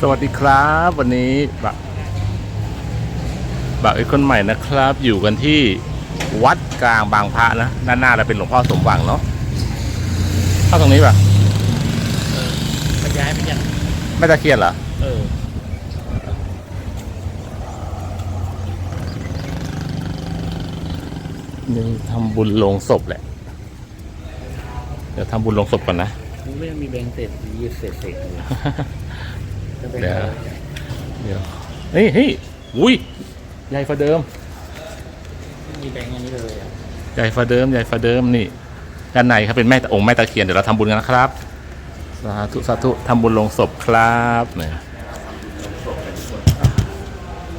สวัสดีครับ วันนี้บักบักไอ้คนใหม่นะครับ อยู่กันที่วัดกลางบางพระนะด้านหน้าเราเป็นหลวงพ่อสมหวังเนาะเข้าตรงนี้ป่ะมันย้ายไปยังไม่ตะเคียนเหรอเออนี่ทำบุญลงศพแหละ เดี๋ยวทำบุญลงศพก่อนนะมึงไม่มีแบงค์เศษยืดเศษเศษเลย จะเป็นเดี๋ยวอะไรเดี๋ยวเฮ้ยเฮ้ยอุ้ยใหญ่ฟ้าเดิม ไม่มีแบงค์อันนี้เลยอะใหญ่ฟ้าเดิมใหญ่ฟ้าเดิมนี่ด้านในครับเป็นแม่ตะองค์แม่ตะเคียนเดี๋ยวเราทำบุญกันนะครับสาธุสาธุทำบุญลงศพครับเนี่ย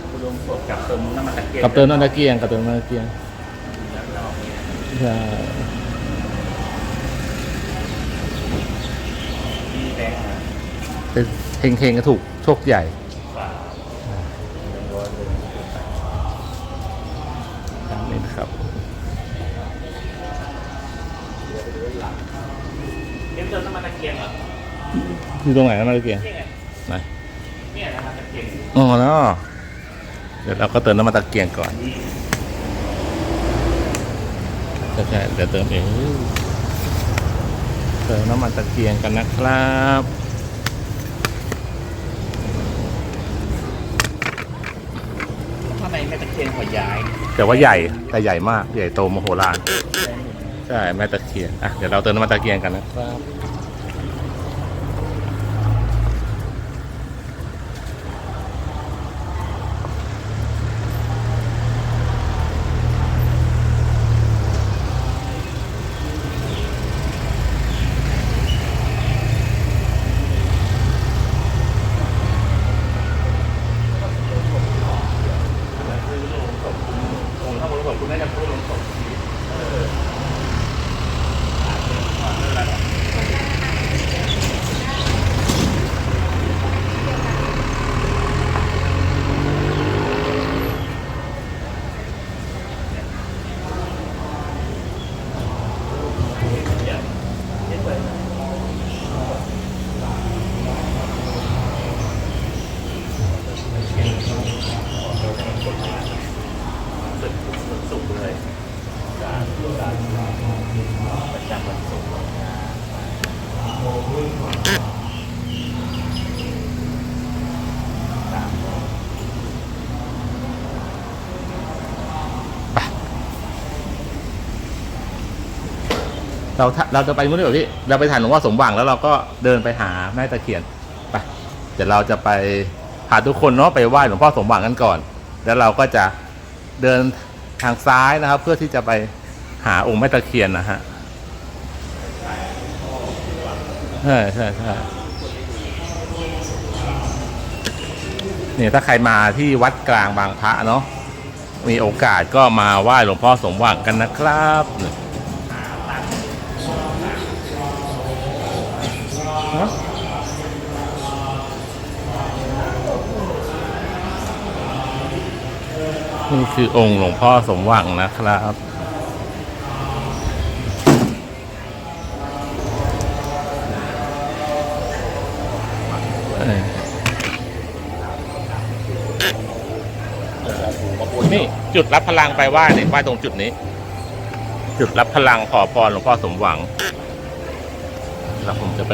คุณลงศพกับเติมน้ำมันตะเกียบกับเติมน้ำตะเกียงกับเติมน้ำตะเกียงใช่ มีแบงค์อะ เป็นเฮงเฮงๆก็ถูกโชคใหญ่ นี่นะครับ เอ็มเติมน้ำมันตะเกียงเหรออยู่ตรงไหนน้ำตะเกียงนี่ไงไหนเนี่ยน้ำมันตะเกียงอ๋อเนาะเดี๋ยวเราก็เติมน้ำมันตะเกียงก่อนใช่ใช่เดี๋ยวเติมเองเติมน้ำมันตะเกียงกันนะครับ ยนขอย้ายแต่ว่าใหญ่แต่ใหญ่มากใหญ่โตมโหฬารใช่แม่ตะเคียนอะเดี๋ยวเราเติมน้ำมันตะเกียงกันนะครับ ผมถ้าผมรู้คุณน่าจะพูดลงศพ สุกเลยประจำวันศุกร์ เราเราจะไปนู้นดีกว่าพี่เราไปถ่ายหลวงพ่อสมหวังแล้วเราก็เดินไปหาแม่ตะเคียนไปเดี๋ยวเราจะไปพาทุกคนเนาะไปไหว้หลวงพ่อสมหวังกันก่อน แล้วเราก็จะเดินทางซ้ายนะครับ เพื่อที่จะไปหาองค์แม่ตะเคียนนะฮะใช่ใช่ใช่เนี่ยถ้าใครมาที่วัดกลางบางพระเนาะมีโอกาสก็มาไหว้หลวงพ่อสมหวังกันนะครับ ฮะนี่คือองค์หลวงพ่อสมหวังนะครับเออนี่จุดรับพลังไปไหว้เนี่ยไหว้ตรงจุดนี้ จุดรับพลังขอพรหลวงพ่อสมหวัง แล้วผมจะไป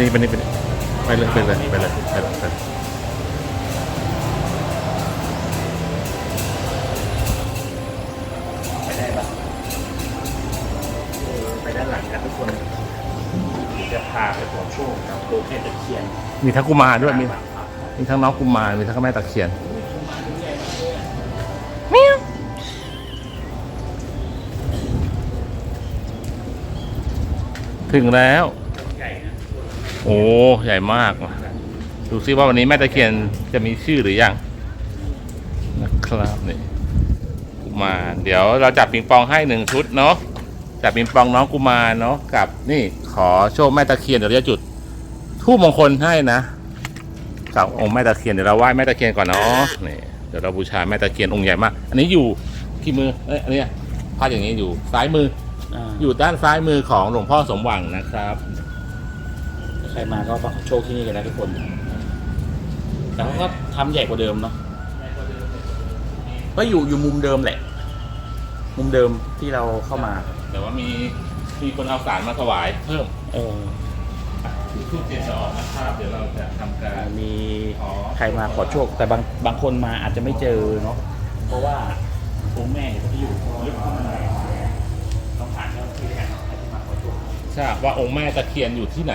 นนี้เป็นนี่เป็นไปเลยไปเลยไปเลยไปเลยไปเลยไปได้ปะเออไปด้านหลังกันทุกคน จะพาไปขอโชคกับโลแค่ตะเคียนมีทั้งกุมารด้วยมีมีทั้งน้องกุมารมีทั้งแม่ตะเคียนถึงแล้วใหญ่นะ โอ้ใหญ่มาก ดูซิว่าวันนี้แม่ตะเคียนจะมีชื่อหรือยังนะครับนี่กุมารเดี๋ยวเราจับปิงปองให้หนึ่งชุดเนาะจับปิงปองน้องกุมารเนาะกับนี่ขอโชคแม่ตะเคียนเดี๋ยวเราจะจุดทูบมงคลให้นะกับองค์แม่ตะเคียนเดี๋ยวเราไหว้แม่ตะเคียนก่อนเนาะนี่เดี๋ยวเราบูชาแม่ตะเคียนองค์ใหญ่มาก อันนี้อยู่ที่มือเอ้ยอันนี้พาดอย่างนี้อยู่ซ้ายมือออยู่ด้านซ้ายมือของหลวงพ่อสมหวังนะครับ ใครมาก็มาขอโชคที่นี่กันนะทุกคน แต่เขาก็ทำใหญ่กว่าเดิมเนาะก็อยู่อยู่มุมเดิมแหละ มุมเดิมที่เราเข้ามา แต่ว่ามีมีคนเอาสารมาถวายเพิ่มเออทูบเทียนจะออกนะครับเดี๋ยวเราจะทำการมีใครมาขอโชค แต่บางบางคนมาอาจจะไม่เจอเนาะเพราะว่าองค์แม่เนี่ยเขาจะอยู่ลึกเข้ามาในต้องผ่านเจ้าหน้าที่ด้วยกันเนาะใครที่มาขอโชคทราบว่าองค์แม่ตะเคียนอยู่ที่ไหน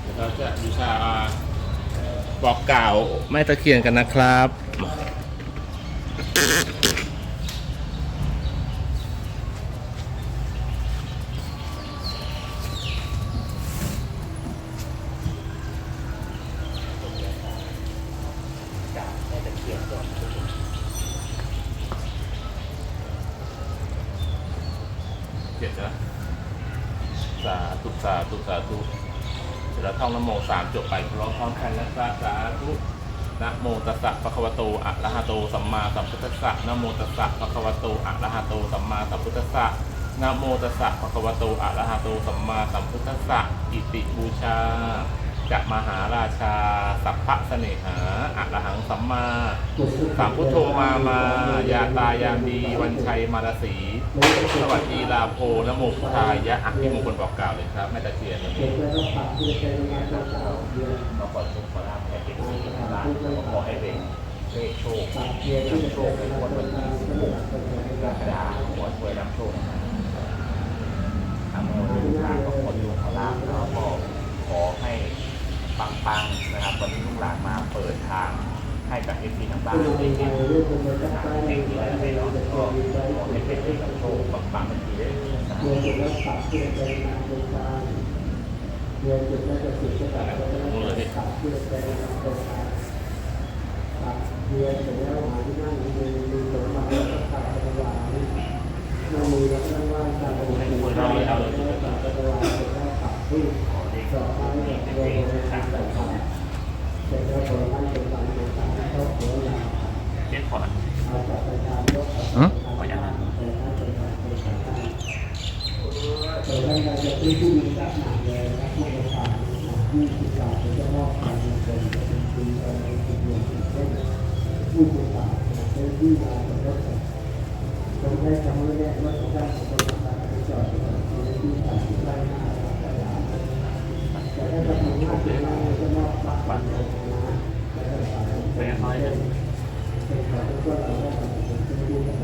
เดี๋ยวเราจะบูชาบอกกล่าวแม่ตะเคียนกันนะครับ เจ็ดนะสาธุสาธุสาธุเดี๋ยวเราท่องนโมสามจบไปร้องพร้อมกันนะครับสาธุ นะโมตัสสะภะคะวะโตอะระหะโตสัมมาสัมพุทธัสสะนะโมตัสสะภะคะวะโตอะระหะโตสัมมาสัมพุทธัสสะนะโมตัสสะภะคะวะโตอะระหะโตสัมมาสัมพุทธัสสะอิติบูชาจะมหาราชา สัพพะเสนหาอะระหังสัมมาสัมพุทโธมามายาตายามดีวันชัยมารสี สวัสดีลาโพนโมพุทธายะอะพี่มงคลบอกกล่าวเลยครับแม่ตะเคียนวันนี้มาขอโชคขอลาภแก่เด็กที่ทั้งหลา ขอให้เป็นเลขโชคนำโชคในวันวันที่16กรกฎาคมขอช่วยนำโชคนะครับทำให้เราลูกหลานก็ขอโชคขอลาภแล้วก็ขอให้ปังๆนะครับวันนี้ลูกหลานมาเปิดทางให้กับเอฟซีทั้งบ้านได้เห็นเด็กที่ได้ไปเนาะก็ขอให้เป็นเด็กกับโชคปังๆเป็นทีได้นะเรียนจบแล้วปรับ เพื่อเป็นงานเป็นการเรียนจบแล้วจะศึกษาแล้วก็ปรับเพื่อเป็นงานเป็นการปรับเรียนเสร็จแล้วหาที่นั่งมีมีสมบัติแล้วก็กลับไปถวายไม่มีแล้วก็ไหว้ตามองค์ปู่แล้วก็กลับไปถวายเสร็จแล้วปรับที่สอบให้เรียนเรียนทางแต่ทำเสร็จแล้วผลไม้เป็นการเป็นการเข้าหัวหลังเจ็ดขอเอาจากประธานยกอืมขออย่างนั้นเป็นการเป็นการเป็นการแต่ท่านอาจจะเป็นผู้มีลักษณะเลยนะผู้ประกาศ ผู้ศึกษาจะมอบการเงินเป็นเป็นคุณอะไรเป็นเงินเป็นผู้ประกาเป็นผู้ยาเป็นรถต้องให้คำว่าแรกว่าจะได้คนประกาศไปจอดในที่ต่างที่ใกล้หน้าแต่ถ้าทำงานเป็นงานจะมอบบัตรนะแล้วก็สาเป็นน้อยเป็นการที่เราได้ทำเป็นผู้ทำดี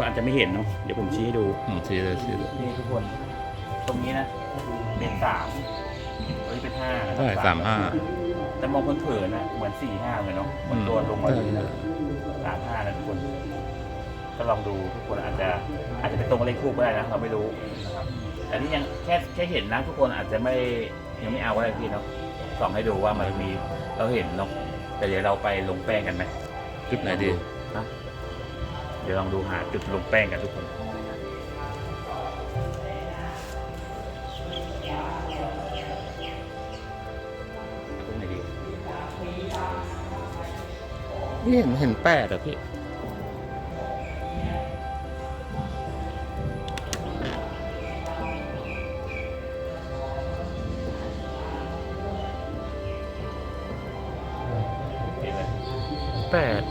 คนอาจจะไม่เห็นเนาะเดี๋ยวผมชี้ให้ดูอืมชี้เลยชี้เลยนี่ทุกคน ตรงนี้นะเป็นสามตรงนี้เป็นห้านะใช่สามห้าแต่มองคนเผินๆนะเหมือนสี่ห้าเลยเนาะเหมือนตัวลงมาเลยนะสามห้านะทุกคน ก็ลองดูทุกคนอาจจะอาจจะเป็นตรงกับเลขคู่ก็ได้นะเราไม่รู้นะครับแต่นี่ยังแค่แค่เห็นนะทุกคนอาจจะไม่ยังไม่เอาก็ได้พี่เนาะส่องให้ดูว่ามันมีเราเห็นเนาะแต่เดี๋ยวเราไปลงแป้งกันไหมจุดไหนดีนะเดี๋ยวลองดูหาจุดลงแป้งกันทุกคนตรงไหนดีนี่เห็นเห็นแปดอะพี่เห็นไหมแปด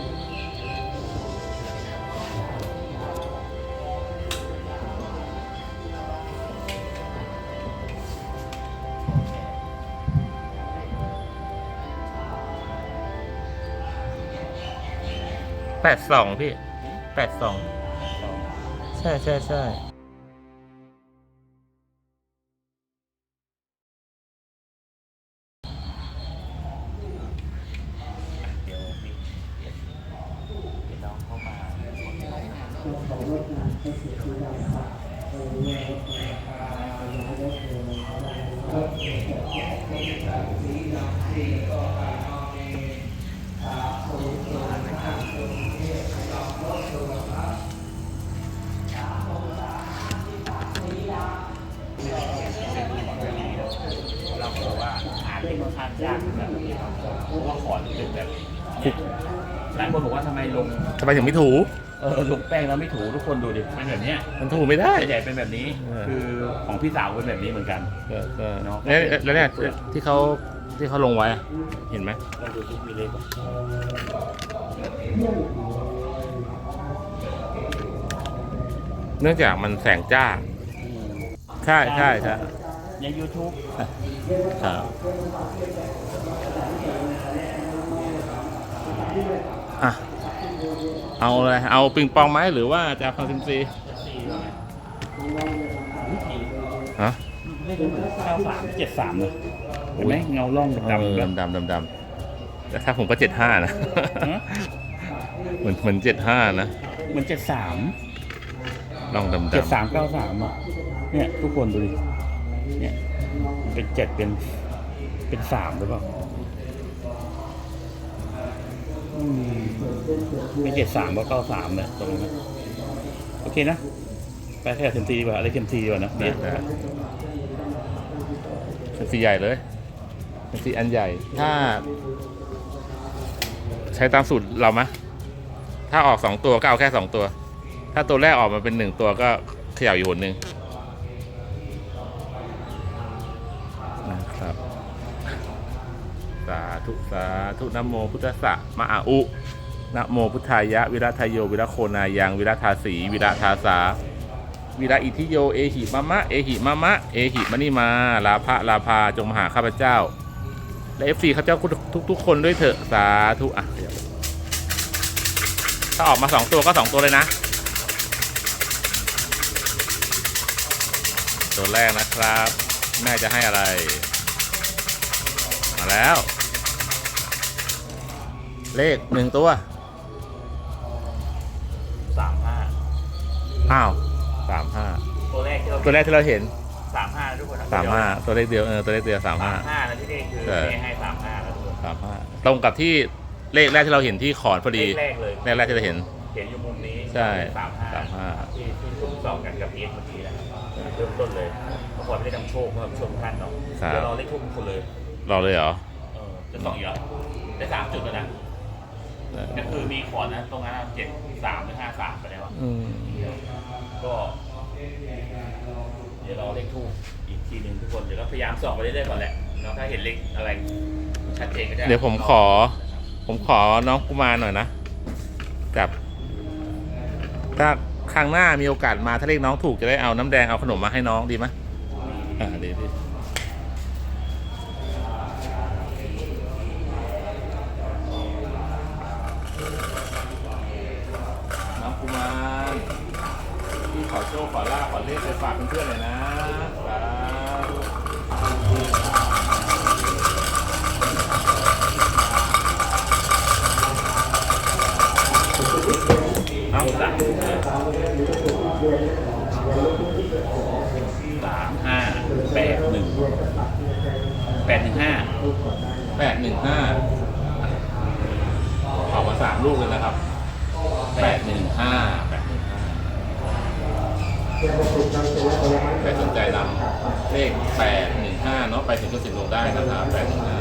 ดสองพี่แปดสองใช่ใช่ใช่เดี๋ยวนี่ เดี๋ยวเดี๋ยวน้องเข้ามาเจ้าของรถงานให้เสียชีวิตได้ครับเออเรื่องรถราคาขยายรถเออขยายรถเราก็บอกว่าหาที่ค่อนข้างยากแบบนี้เพราะว่าขอนเป็นแบบเนี่ยหลายคนบอกว่าทำไมลงทำไมถึงไม่ถู เออลงแป้งแล้วไม่ถูทุกคนดูดิเป็นแบบเนี้ยมันถูไม่ได้ส่วนใหญ่เป็นแบบนี้เออคือของพี่สาวเป็นแบบนี้เหมือนกัน เออเออเนอะแล้วแล้วเนี่ยที่เขาที่เขาลงไว้อะเห็นไหมเราดูทุกมีเลขป่ะ เนื่องจากมันแสงจ้า ใช่ใช่ใช่ใน YouTube ครับอะเอาอะไรเอาปิงปองไหมหรือว่าจะเอาคอนซิมซีฮะเลขเหมือนเก้าสามเจ็ดสามเลยเห็นไหมเงาล่องดำดำดำๆดำดำดำแต่ถ้าผมก็เจ็ดห้านะฮะเหมือนเหมือนเจ็ดห้านะเหมือนเจ็ดสาม ลองดำเจ็ดดำสามเก้าสามอะเนี่ย ทุกคนดูดิเนี่ยมันเป็นเจ็ดเป็นเป็นสามหรือเปล่าอืมเป็นเจ็ดสามก็เก้าสามเนี่ยตรงนั้นโอเคนะ ไปแค่เซมซีดีกว่าอะไรเซมซีดีกว่านะได้ได้เป็นสีใหญ่เลยเป็นสีอันใหญ่ ถ้า ใช้ตามสูตรเรามะถ้าออกสองตัวก็เอาแค่สองตัว ถ้าตัวแรกออกมาเป็นหนึ่งตัวก็เขย่าอยู่หนหนึ่งนะครับ สาธุ สาธุนะโมพุทธะมะอาอุนะโมพุทธายะ วิรัทยโย วิรัโคนายังวิรัทาสี วิรัทาสา วิระอิทิโย เอหิมะมะ เอหิมะมะ เอหิมะนิมา ลาภะลาภาจงมาหาข้าพเจ้า และเอฟซีข้าพเจ้าทุกทุกคนด้วยเถอะ สาธุ อะ ถ้าออกมาสองตัวก็สองตัวเลยนะ ตัวแรกนะครับ แม่จะให้อะไร มาแล้ว เลขหนึ่งตัวสามห้าอ้าวสามห้าตัวแรกที่เราตัวแรกที่เราเห็นสามห้าทุกคนนะสามห้าตัวเลขเดียวเออตัวเลขเดียวสามสาห้ามห้าแล้วที่นี่คือใช่แม่ให้สามห้าแล้วทุกคนสามห้าตรงกับที่เลขแรกที่เราเห็นที่ขอนพอดีเลขแรกเลยเลขแรกที่เราเห็นเขียนอยู่มุมนี้ใช่สามห้าสามห้าที่ที่ทุ่มสองกันกับเอสเมื่อกี้นะครับ เริ่มต้นเลยเมื่อก่อนไม่ได้นำโชคเมื่อชมท่านเนาะเดี๋ยวรอเลขทุ่มคนเลย รอเลยเหรอเออจะสองอีกแล้วได้สามจุดแล้วนะก็คือมีขอนนะตรงนั้นเจ็ดสามหรือห้าสามไปแล้วอะอืมก็เดี๋ยวรอเลขทูบอีกทีหนึ่งทุกคนเดี๋ยวเราพยายามส่องไปเรื่อยๆก่อนแหละเนาะถ้าเห็นเลขอะไรชัดเจนก็จะเดี๋ยวผมขอ ผมขอน้องกุมารหน่อยนะกับถ้า ครั้งหน้ามีโอกาสมาถ้าเลขน้องถูกจะได้เอาน้ำแดงเอาขนมมาให้น้องดีไหมอ่าดีดีน้องกุมารชคขอลาภขอเลขไปฝากเพื่อนๆเลยนะสาธุเอาสาม สามห้าแปดหนึ่งแปดหนึ่งห้าแปดหนึ่งห้าออกมาสามลูกเลยนะครับแปดหนึ่งห้าแปดหนึ่งห้าใครสนใจนำเลขแปดหนึ่งห้าเนาะไปถึงก็สิบลงได้นะครับแปดหนึ่งห้า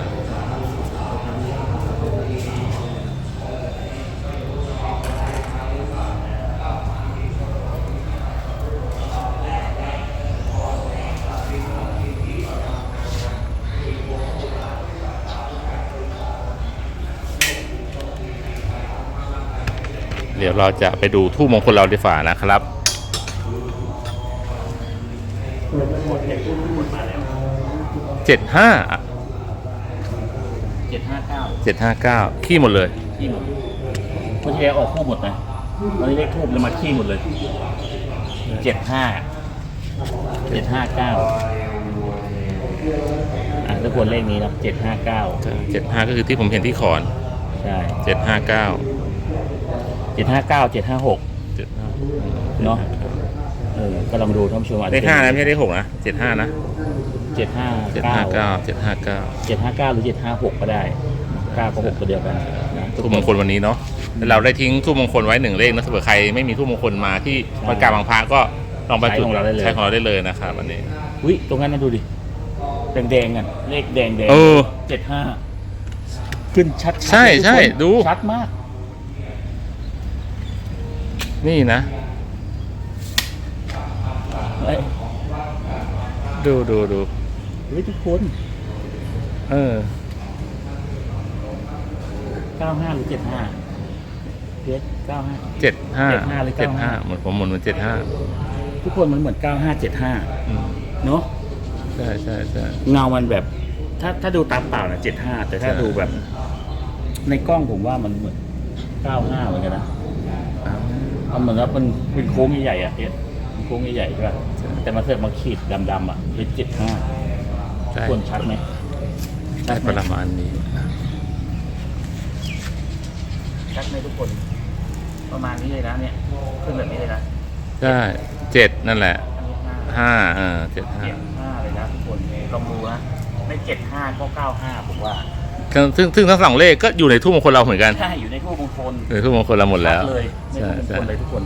ดี๋ยวเราจะไปดูทู่มงคลเราดีฝ่านะครับเจ็ดห้าเจ็ดห้าเก้าเจ็ดห้าเก้าขี้หมดเลยขี้หมดเมื่อกี้ออกคู่หมดนะตอนนี้เลขทูบเลยมาขี้หมดเลยเจ็ดห้าเจ็ดห้าเก้าอะทุกคนเลขนี้นะเจ็ดห้าเก้าเจ็ดห้าก็คือที่ผมเห็นที่ขอน ใช่เจ็ดห้าเก้าเจ็ดห้าเก้าเจ็ดห้าหกเจ็ดห้าเนาะเออก็ลองดูท่านผู้ชมอาจเลจะขห้านะไม่ใช่เลขหกนะเจ็ดห้านะเจ็ดห้าเจ็ดเก้าห้าเก้าเจ็ดห้าเก้าเจ็ดห้าเก้าหรือเจ็ดห้าหกก็ได้เก้ากับหกตัวเดียวกันนะทู่มงคลวันนี้เนาะแล้วเราได้ทิ้งทู่มงคลไว้หนึ่งเลขนะถ้าเผื่อใครไม่มีทู่มงคลมาที่วัดกลางบางพระก็ลองไปจุดใช้ของเราได้เลยนะครับวันนี้อุ้ยตรงนั้นนะดูดิแดงๆกันเลขแดงแดงเออ เจ็ดห้าขึ้นชัดๆใช่เลยทุกคนใช่ดู ชัดมาก นี่นะเฮ้ยดูดูดูเฮ้ยทุกคนเออเก้าห้าหรือเจ็ดห้าเพชรเก้าห้าเจ็ดห้า75หรือเจ็ดห้า95เหมือนผมหมุนเหมือนเจ็ดห้าทุกคนมันเหมือนเก้าห้าเจ็ดห้าเนาะใช่ใช่ใช่ เงามันแบบ ถ้าถ้าดูตามเปล่านะเจ็ดห้าแต่ถ้าใช่ ดูแบบ ในกล้องผมว่ามันเหมือนเก้าห้าเหมือนกันนะ มันเหมือนว่ามันเป็นโค้งใหญ่ๆอะเนี่ยเป็นโค้งใหญ่ๆใช่ป่ะใช่ แต่มาเถิดมาขีดดำๆอะเป็นเจ็ดห้าใช่ควรชัดไหมใช่ประมาณนี้ ชัดไหมทุกคน ประมาณนี้เลยนะเนี่ยขึ้นแบบนี้เลยนะใช่เจ็ดนั่นแหละอันนี้ห้าห้าเออเจ็ดห้าเจ็ดห้าเลยนะทุกคนลองดูนะไม่เจ็ดห้าก็เก้าห้าผมว่า ซึ่งซึ่งทั้งสองเลขก็อยู่ในทุ่มงคลเราเหมือนกัน ใช่อยู่ในทูบมงคลในทุ่มงคลเราหมดแล้วชัเลยในใช่ทูบมงใช่คลเลยทุกคน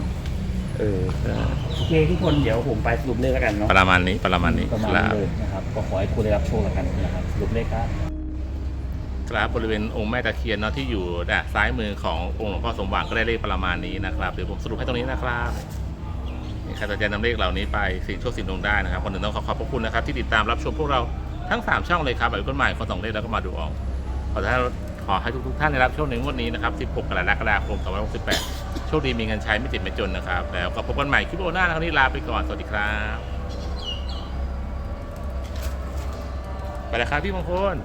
เออใช่โอเคทุกคนเดี๋ยวผมไปสรุปเลขแล้วกันเนาะประมาณนี้ประมาณนี้ประมาณครันี้บ เลยนะครับก็ขอให้คุณได้รับโชคแล้วกันนะครับสรุปเลขครับ ครับบริเวณองค์แม่ตะเคียนเนาะที่อยู่ด้านซ้ายมือขององค์หลวงพ่อสมหวังก็ได้เลขประมาณนี้นะครับเดี๋ยวผมสรุปให้ตรงนี้นะครับนี่ใครสนใจนำเลขเหล่านี้ไปสิ่งโชคสิ่งดวงได้นะครับคนหนึ่งต้องขอขอบพระคุณนะครับที่ติดตามรับชมพวกเราทั้ง 3 ช่องเลยครับแบบคนใหม่คนสองเลขแล้วก็มาดูออก ขอให้ขอให้ทุกๆท่านได้รับโชคในงวดนี้นะครับ 16 กรกฎาคม 2568 โชคดีมีเงินใช้ไม่ติดไม่จนนะครับ แล้วก็พบกันใหม่คลิปโอหน้าครับวันนี้ลาไปก่อน สวัสดีครับ ไปแล้วครับพี่มงคล